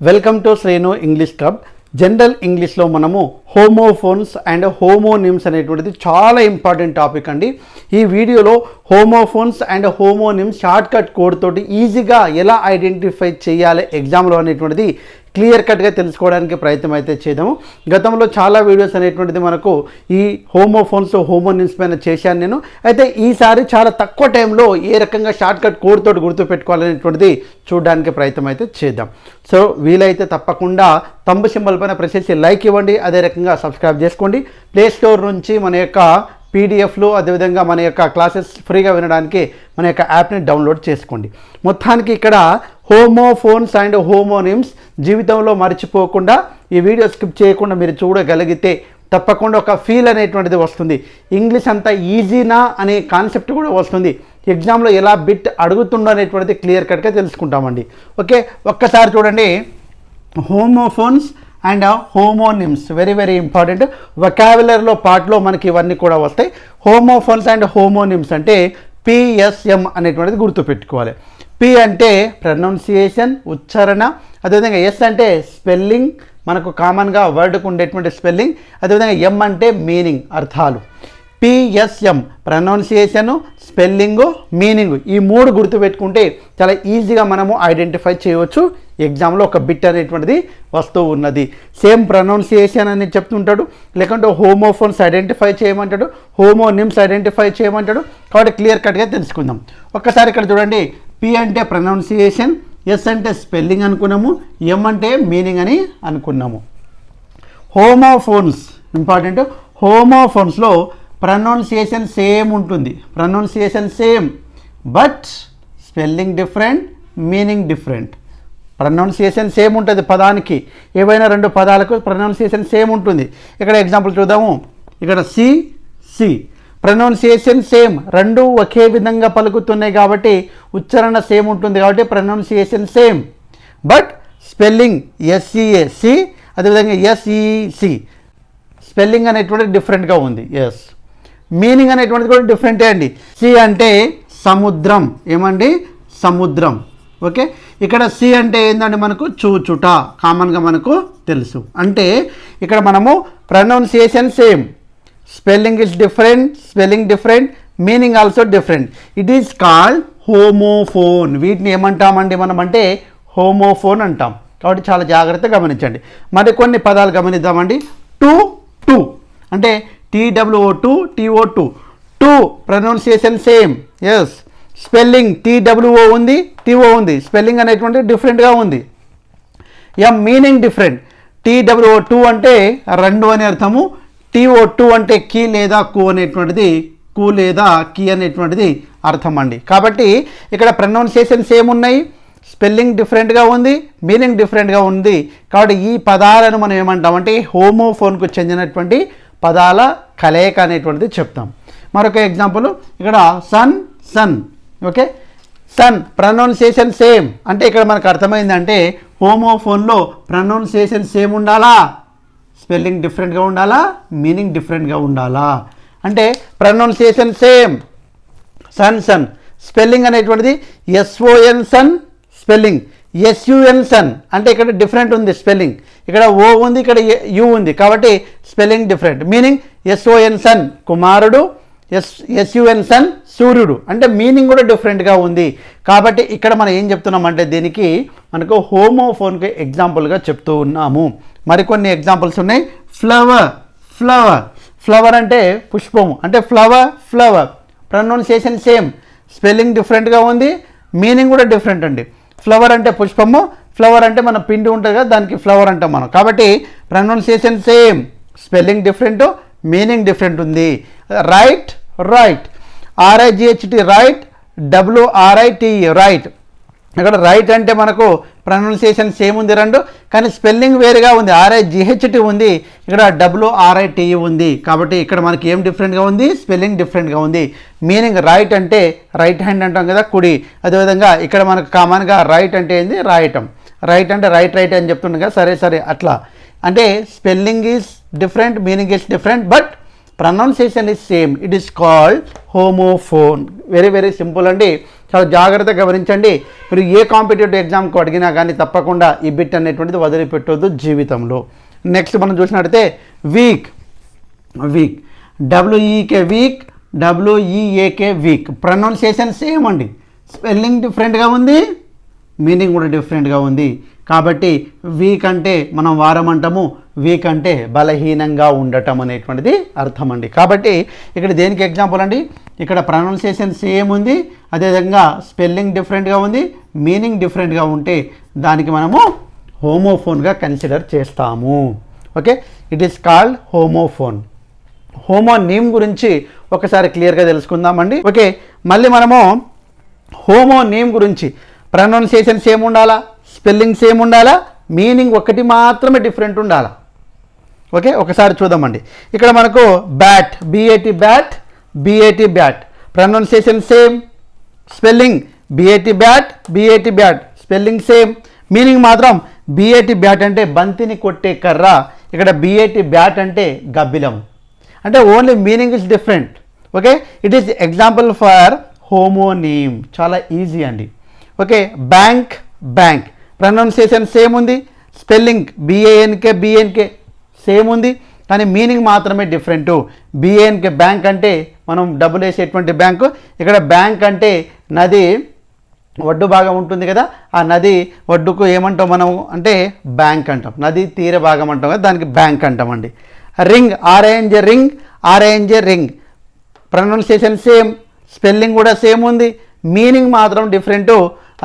Welcome to Shrenu English club general ఇంగ్లీష్లో మనము homophones and homonyms అనేటువంటిది చాలా ఇంపార్టెంట్ టాపిక్ అండి. ఈ వీడియోలో homophones and homonyms short cut code తోటి ఈజీగా ఎలా ఐడెంటిఫై చేయాలి ఎగ్జామ్లో అనేటువంటిది క్లియర్ కట్గా తెలుసుకోవడానికి ప్రయత్నం అయితే చేద్దాము. గతంలో చాలా వీడియోస్ అనేటువంటిది మనకు ఈ హోమోఫోన్స్ హోమోనిమ్స్ పైన చేశాను నేను. అయితే ఈసారి చాలా తక్కువ టైంలో ఏ రకంగా షార్ట్ కట్ కోడ్తో తోటి గుర్తుపెట్టుకోవాలనేటువంటిది చూడడానికి ప్రయత్నం అయితే చేద్దాం. సో వీలైతే తప్పకుండా తంబు సింబల్ పైన ప్రెస్ చేసి లైక్ ఇవ్వండి. అదే రకంగా సబ్స్క్రైబ్ చేసుకోండి. ప్లే స్టోర్ నుంచి మన యొక్క పీడిఎఫ్లు అదేవిధంగా మన యొక్క క్లాసెస్ ఫ్రీగా వినడానికి మన యొక్క యాప్ని డౌన్లోడ్ చేసుకోండి. మొత్తానికి ఇక్కడ హోమోఫోన్స్ అండ్ హోమోనిమ్స్ జీవితంలో మర్చిపోకుండా ఈ వీడియో స్కిప్ చేయకుండా మీరు చూడగలిగితే తప్పకుండా ఒక ఫీల్ అనేటువంటిది వస్తుంది. ఇంగ్లీష్ అంత ఈజీనా అనే కాన్సెప్ట్ కూడా వస్తుంది. ఎగ్జామ్లో ఎలా బిట్ అడుగుతుండో అనేటువంటిది క్లియర్ కట్గా తెలుసుకుంటామండి. ఓకే ఒక్కసారి చూడండి. Homophones and homonyms very very important. వొకాబులర్లో పార్ట్లో మనకి ఇవన్నీ కూడా వస్తాయి. హోమోఫోన్స్ అండ్ హోమోనిమ్స్ అంటే పిఎస్ఎం అనేటువంటిది గుర్తుపెట్టుకోవాలి. పి అంటే ప్రొనౌన్సియేషన్ ఉచ్చారణ అదేవిధంగా ఎస్ అంటే స్పెల్లింగ్ మనకు కామన్గా వర్డ్కు ఉండేటువంటి స్పెల్లింగ్ అదేవిధంగా ఎం అంటే మీనింగ్ అర్థాలు. పిఎస్ఎం ప్రొనౌన్సియేషను స్పెల్లింగు మీనింగ్ ఈ మూడు గుర్తుపెట్టుకుంటే చాలా ఈజీగా మనము ఐడెంటిఫై చేయవచ్చు. ఎగ్జామ్లో ఒక బిట్ అనేటువంటిది వస్తూ ఉన్నది. సేమ్ ప్రొనౌన్సియేషన్ అని చెప్తుంటాడు. లేకుంటే హోమోఫోన్స్ ఐడెంటిఫై చేయమంటాడు. హోమోనిమ్స్ ఐడెంటిఫై చేయమంటాడు. కాబట్టి క్లియర్ కట్గా తెలుసుకుందాం. ఒక్కసారి ఇక్కడ చూడండి. పి అంటే ప్రొనౌన్సియేషన్ ఎస్ అంటే స్పెల్లింగ్ అనుకున్నాము ఎం అంటే మీనింగ్ అని అనుకున్నాము. హోమోఫోన్స్ ఇంపార్టెంట్ హోమోఫోన్స్లో ప్రొనౌన్సియేషన్ సేమ్ ఉంటుంది. Pronunciation same but spelling different meaning different pronunciation same ఉంటుంది పదానికి. ఏవైనా రెండు పదాలకు ప్రొనౌన్సియేషన్ సేమ్ ఉంటుంది. ఇక్కడ ఎగ్జాంపుల్ చూద్దాము. ఇక్కడ సి సి ప్రొనౌన్సియేషన్ సేమ్ రెండు ఒకే విధంగా పలుకుతున్నాయి కాబట్టి ఉచ్చారణ సేమ్ ఉంటుంది కాబట్టి pronunciation same. But spelling S E S C అదేవిధంగా ఎస్ఈసి స్పెల్లింగ్ అనేటువంటిది డిఫరెంట్గా ఉంది. ఎస్ మీనింగ్ అనేటువంటిది కూడా డిఫరెంటే అండి. సి అంటే సముద్రం. ఏమండి? సముద్రం. ఓకే? ఇక్కడ సి అంటే ఏంటంటే మనకు? చూచుట. కామన్గా మనకు తెలుసు. అంటే ఇక్కడ మనము pronunciation same. Spelling is different spelling different meaning also different it is called homophone వీటిని ఏమంటామండి మనం అంటే హోమోఫోన్ అంటాం. కాబట్టి చాలా జాగ్రత్తగా గమనించండి. మరి కొన్ని పదాలు గమనిద్దామండి. Two to. అంటే T W O two T O too too pronunciation same. Yes spelling T W O ఉంది టీఓ ఉంది. స్పెల్లింగ్ అనేటువంటి డిఫరెంట్గా ఉంది. ఎం meaning different T W O two అంటే రెండు అని అర్థము. టీఓ టూ అంటే కీ లేదా కు అనేటువంటిది కు లేదా కీ అనేటువంటిది అర్థం అండి. కాబట్టి ఇక్కడ ప్రొనౌన్సియేషన్స్ ఏమున్నాయి? స్పెల్లింగ్ డిఫరెంట్గా ఉంది మీనింగ్ డిఫరెంట్గా ఉంది. కాబట్టి ఈ పదాలను మనం ఏమంటామంటే హోమోఫోన్కు చెందినటువంటి పదాల కలయిక అనేటువంటిది చెప్తాం. మరొక ఎగ్జాంపుల్ ఇక్కడ son sun okay sun pronunciation same అంటే ఇక్కడ మనకు అర్థమైందంటే హోమోఫోన్లో ప్రొనౌన్సియేషన్ సేమ్ ఉండాలా? స్పెల్లింగ్ డిఫరెంట్గా ఉండాలా? మీనింగ్ డిఫరెంట్గా ఉండాలా? అంటే pronunciation same. Son sun. Spelling అనేటువంటిది S O N son spelling. S U N sun. అంటే ఇక్కడ డిఫరెంట్ ఉంది స్పెల్లింగ్. ఇక్కడ ఓ ఉంది ఇక్కడ యు ఉంది. కాబట్టి spelling different. Meaning S O N son. కుమారుడు S S U N sun సూర్యుడు. అంటే మీనింగ్ కూడా డిఫరెంట్గా ఉంది. కాబట్టి ఇక్కడ మనం ఏం చెప్తున్నామంటే దీనికి మనకు హోమోఫోన్కి ఎగ్జాంపుల్గా చెప్తూ ఉన్నాము. మరికొన్ని ఎగ్జాంపుల్స్ ఉన్నాయి. Flower flower. ఫ్లవర్ అంటే పుష్పము. అంటే flour flower. Pronunciation same. Spelling డిఫరెంట్గా ఉంది. మీనింగ్ కూడా డిఫరెంట్ అండి. ఫ్లవర్ అంటే పుష్పము. ఫ్లవర్ అంటే మన పిండి ఉంటుంది కదా దానికి ఫ్లవర్ అంటాం మనం. కాబట్టి pronunciation same. Spelling different meaning different ఉంది. Right? Right R I G H T right W R I T E write ఇక్కడ రైట్ అంటే మనకు ప్రొనౌన్సియేషన్ సేమ్ ఉంది రెండు కానీ స్పెల్లింగ్ వేరుగా ఉంది. ఆర్ఐ జిహెచ్టి ఉంది ఇక్కడ డబ్ల్యూఆర్ఐటిఈ ఉంది. కాబట్టి ఇక్కడ మనకి ఏం డిఫరెంట్గా ఉంది? స్పెల్లింగ్ డిఫరెంట్గా ఉంది. మీనింగ్ రైట్ అంటే రైట్ హ్యాండ్ అంటాం కదా కుడి. అదేవిధంగా ఇక్కడ మనకు కామన్గా రైట్ అంటే ఏంది? రాయటం రైట్ అంటే రైట్ రైట్ అని చెప్తుండగా సరే సరే అట్లా. అంటే spelling is different meaning is different but pronunciation is same it is called homophone very very simple అండి. చాలా జాగ్రత్తగా గమనించండి. మీరు ఏ కాంపిటేటివ్ ఎగ్జామ్కి అడిగినా కానీ తప్పకుండా ఈ బిట్ అనేటువంటిది వదిలిపెట్టొద్దు జీవితంలో. నెక్స్ట్ మనం చూసినట్టయితే week weak W E E K week W E A K weak pronunciation same అండి. స్పెల్లింగ్ డిఫరెంట్గా ఉంది. మీనింగ్ కూడా డిఫరెంట్గా ఉంది. కాబట్టి వీక్ అంటే మనం వారం అంటాము వీక్ అంటే బలహీనంగా ఉండటం అనేటువంటిది అర్థం అండి కాబట్టి ఇక్కడ దేనికి ఎగ్జాంపుల్ అండి? ఇక్కడ ప్రొనౌన్సియేషన్ సేమ్ ఉంది అదేవిధంగా స్పెల్లింగ్ డిఫరెంట్గా ఉంది మీనింగ్ డిఫరెంట్గా ఉంటే దానికి మనము హోమోఫోన్గా కన్సిడర్ చేస్తాము. Okay it is called homophone homonym గురించి ఒకసారి క్లియర్గా తెలుసుకుందామండి. ఓకే మళ్ళీ మనము హోమోనీమ్ గురించి ప్రొనౌన్సియేషన్ సేమ్ ఉండాలా? స్పెల్లింగ్ సేమ్ ఉండాలా? మీనింగ్ ఒకటి మాత్రమే డిఫరెంట్ ఉండాలా? ఓకే ఒకసారి చూద్దామండి. ఇక్కడ మనకు bat B A T bat B A T bat. Pronunciation same spelling B A T bat B A T bat. Spelling same. Meaning మాత్రం బిఏటి బ్యాట్ అంటే బంతిని కొట్టే కర్ర ఇక్కడ బిఏటి బ్యాట్ అంటే గబ్బిలం. అంటే only meaning is different. Okay it is example for homonym. చాలా ఈజీ అండి. Okay bank bank. Pronunciation same ఉంది. Spelling B A N K B N K same ఉంది కానీ మీనింగ్ మాత్రమే డిఫరెంట్. బిఏఎన్కే బ్యాంక్ అంటే మనం డబ్బులు వేసేటువంటి బ్యాంకు. ఇక్కడ బ్యాంక్ అంటే నది ఒడ్డు భాగం ఉంటుంది కదా ఆ నది ఒడ్డుకు ఏమంటాం మనం? అంటే బ్యాంక్ అంటాం. నది తీర భాగం అంటాం కదా దానికి బ్యాంక్ అంటామండి ring R A N J ring R A N J ring. Pronunciation same spelling కూడా సేమ్ ఉంది. మీనింగ్ మాత్రం డిఫరెంట్.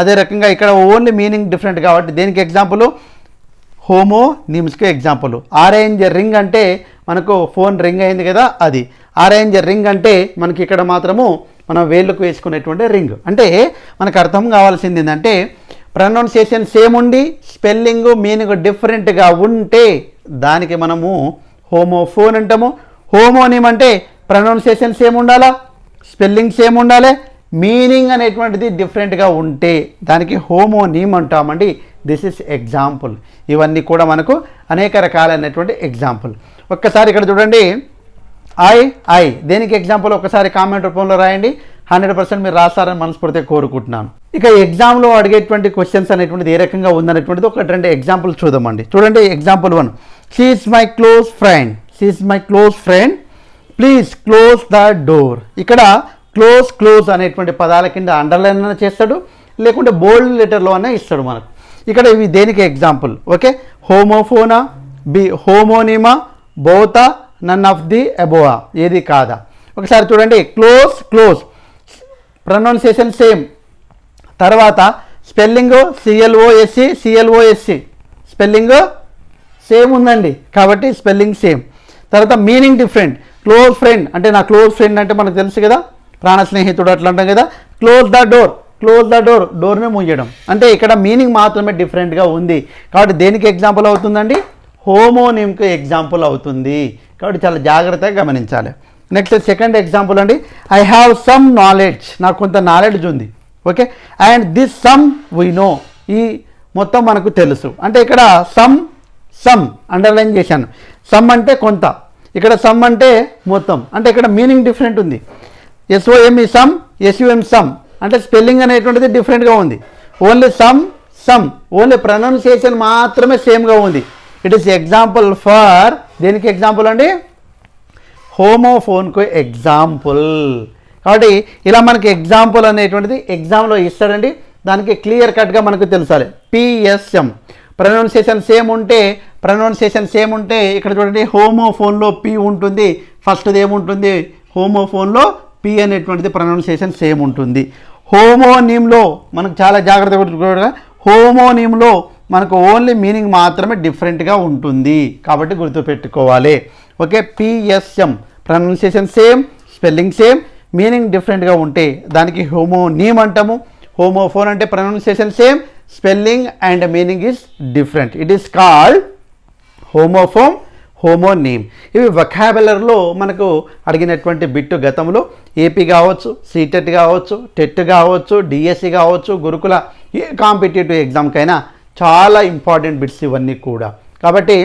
అదే రకంగా ఇక్కడ ఓన్లీ మీనింగ్ డిఫరెంట్ కాబట్టి దేనికి ఎగ్జాంపుల్? హోమో నిమ్స్కి ఎగ్జాంపుల్. ఆరెంజ్ రింగ్ అంటే మనకు ఫోన్ రింగ్ అయింది కదా అది. ఆరెంజ్ రింగ్ అంటే మనకి ఇక్కడ మాత్రము మనం వేళ్ళకు వేసుకునేటువంటి రింగ్. అంటే మనకు అర్థం కావాల్సింది ఏంటంటే ప్రొనౌన్సియేషన్ సేమ్ ఉండి స్పెల్లింగ్ మీనింగ్ డిఫరెంట్గా ఉంటే దానికి మనము హోమోఫోన్ అంటాము. హోమోనిమ్ అంటే ప్రొనౌన్సియేషన్ సేమ్ ఉండాలా? స్పెల్లింగ్ సేమ్ ఉండాలి? మీనింగ్ అనేటువంటిది డిఫరెంట్గా ఉంటే దానికి హోమోనీమ్ అంటామండి. దిస్ ఇస్ ఎగ్జాంపుల్ ఇవన్నీ కూడా మనకు అనేక రకాలైనటువంటి ఎగ్జాంపుల్ ఒక్కసారి ఇక్కడ చూడండి. ఐ ఐ దేనికి ఎగ్జాంపుల్ ఒకసారి కామెంట్ రూపంలో రాయండి. హండ్రెడ్ పర్సెంట్ మీరు రాస్తారని మనస్ఫూర్తిగా కోరుకుంటున్నాను. ఇక ఎగ్జామ్లో అడిగేటువంటి క్వశ్చన్స్ అనేటువంటిది ఏ రకంగా ఉందనేటువంటిది ఒక రెండు ఎగ్జాంపుల్ చూద్దామండి. చూడండి example one she's my close friend she's my close friend please close the door ఇక్కడ క్లోజ్ క్లోజ్ అనేటువంటి పదాల కింద అండర్లైన్ అయినా చేస్తాడు లేకుంటే బోల్డ్ లెటర్లో అయినా ఇస్తాడు మనకు. ఇక్కడ ఇవి దేనికి ఎగ్జాంపుల్? ఓకే? హోమోఫోనా బి హోమోనిమా బోత నన్ ఆఫ్ ది అబోవా. ఏది కాదా? ఒకసారి చూడండి. Close close. Pronunciation same. తర్వాత spelling C L O S E C L O S E spelling same ఉందండి. కాబట్టి స్పెల్లింగ్ సేమ్. తర్వాత మీనింగ్ డిఫరెంట్. Close friend. అంటే నా క్లోజ్ ఫ్రెండ్ అంటే మనకు తెలుసు కదా? ప్రాణ స్నేహితుడు అట్లా అంటాం కదా. Close the door close the door డోర్ని మూయడం. అంటే ఇక్కడ మీనింగ్ మాత్రమే డిఫరెంట్గా ఉంది. కాబట్టి దేనికి ఎగ్జాంపుల్ అవుతుందండి? హోమోనిమ్కి ఎగ్జాంపుల్ అవుతుంది. కాబట్టి చాలా జాగ్రత్తగా గమనించాలి. నెక్స్ట్ సెకండ్ ఎగ్జాంపుల్ అండి. ఐ హ్యావ్ సమ్ నాలెడ్జ్ నాకు కొంత నాలెడ్జ్ ఉంది. Okay and this sum we know ఈ మొత్తం మనకు తెలుసు. అంటే ఇక్కడ సమ్ సమ్ అండర్లైన్ చేశాను. సమ్ అంటే కొంత. ఇక్కడ సమ్ అంటే మొత్తం. అంటే ఇక్కడ మీనింగ్ డిఫరెంట్ ఉంది. S O M E some S U M sum అంటే స్పెల్లింగ్ అనేటువంటిది డిఫరెంట్గా ఉంది. Only some sum only pronunciation మాత్రమే సేమ్గా ఉంది. ఇట్ ఈస్ ఎగ్జాంపుల్ ఫర్ దేనికి ఎగ్జాంపుల్ అండి? హోమోఫోన్కు ఎగ్జాంపుల్ కాబట్టి ఇలా మనకి ఎగ్జాంపుల్ అనేటువంటిది ఎగ్జామ్లో ఇస్తాడండి. దానికి క్లియర్ కట్గా మనకు తెలుసాలి. P S M pronunciation same ఉంటే ప్రొనౌన్సియేషన్ సేమ్ ఉంటే ఇక్కడ చూడండి హోమోఫోన్లో పి ఉంటుంది. ఫస్ట్ది ఏముంటుంది? హోమోఫోన్లో పి అనేటువంటిది ప్రొనౌన్సియేషన్ సేమ్ ఉంటుంది. హోమోనీమ్లో మనకు చాలా జాగ్రత్తగా హోమోనీమ్లో మనకు ఓన్లీ మీనింగ్ మాత్రమే డిఫరెంట్గా ఉంటుంది. కాబట్టి గుర్తుపెట్టుకోవాలి okay P S M pronunciation same spelling same meaning డిఫరెంట్గా ఉంటే దానికి హోమోనీమ్ అంటాము. హోమోఫోన్ అంటే pronunciation same spelling and meaning is different it is called homophone homonym ఇవి వకాబులర్లో మనకు అడిగినటువంటి బిట్టు గతంలో ఏపీ కావచ్చు సీటెట్ కావచ్చు టెట్ కావచ్చు డిఎస్సి కావచ్చు గురుకుల ఏ కాంపిటేటివ్ ఎగ్జామ్కైనా చాలా ఇంపార్టెంట్ బిట్స్ ఇవన్నీ కూడా. కాబట్టి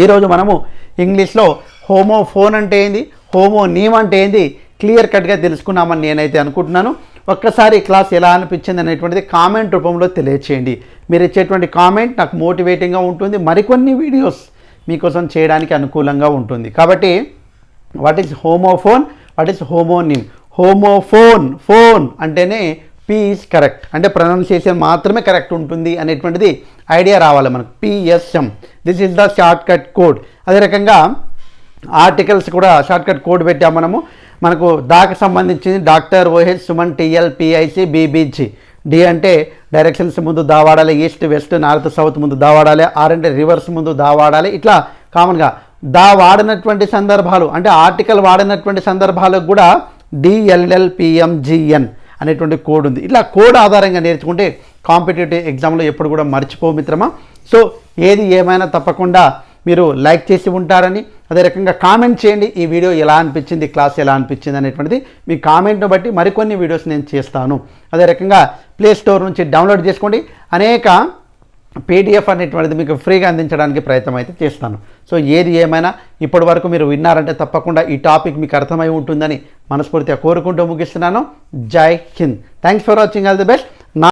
ఈరోజు మనము ఇంగ్లీష్లో హోమోఫోన్ అంటే ఏంది హోమోనీమ్ అంటే ఏంది క్లియర్ కట్గా తెలుసుకున్నామని నేనైతే అనుకుంటున్నాను. ఒక్కసారి క్లాస్ ఎలా అనిపించింది అనేటువంటిది కామెంట్ రూపంలో తెలియచేయండి. మీరు ఇచ్చేటువంటి కామెంట్ నాకు మోటివేటింగ్గా ఉంటుంది. మరికొన్ని వీడియోస్ మీకోసం చేయడానికి అనుకూలంగా ఉంటుంది. కాబట్టి what is homophone what is homonym homophone phone అంటేనే పీఈస్ కరెక్ట్ అంటే ప్రొనౌన్సియేషన్ మాత్రమే కరెక్ట్ ఉంటుంది అనేటువంటిది ఐడియా రావాలి మనకు. P S M this is the short cut code అదే రకంగా ఆర్టికల్స్ కూడా షార్ట్ కట్ కోడ్ పెట్టాం మనము. మనకు దాకి సంబంధించింది డాక్టర్ ఓహెచ్ సుమన్ టిఎల్ పిఐసి బీబీజీ. డి అంటే డైరెక్షన్స్ ముందు దావాడాలి ఈస్ట్ వెస్ట్ నార్త్ సౌత్ ముందు దావాడాలి ఆర్ అంటే రివర్స్ ముందు దావాడాలి. ఇట్లా కామన్గా దా వాడినటువంటి సందర్భాలు అంటే ఆర్టికల్ వాడినటువంటి సందర్భాలకు కూడా డిఎల్ఎల్పిఎంజిఎన్ అనేటువంటి కోడ్ ఉంది. ఇట్లా కోడ్ ఆధారంగా నేర్చుకుంటే కాంపిటేటివ్ ఎగ్జామ్లో ఎప్పుడు కూడా మర్చిపో మిత్రమా? సో ఏది ఏమైనా తప్పకుండా మీరు లైక్ చేసి ఉంటారని అదే రకంగా కామెంట్ చేయండి ఈ వీడియో ఎలా అనిపించింది క్లాస్ ఎలా అనిపించింది అనేటువంటిది మీ కామెంట్ను బట్టి మరికొన్ని వీడియోస్ నేను చేస్తాను. అదే రకంగా ప్లే స్టోర్ నుంచి డౌన్లోడ్ చేసుకోండి. అనేక పీడిఎఫ్ అనేటువంటిది మీకు ఫ్రీగా అందించడానికి ప్రయత్నం అయితే చేస్తాను. సో ఏది ఏమైనా ఇప్పటి వరకు మీరు విన్నారంటే తప్పకుండా ఈ టాపిక్ మీకు అర్థమై ఉంటుందని మనస్ఫూర్తిగా కోరుకుంటూ ముగిస్తున్నాను. జై Hind thanks for watching all the best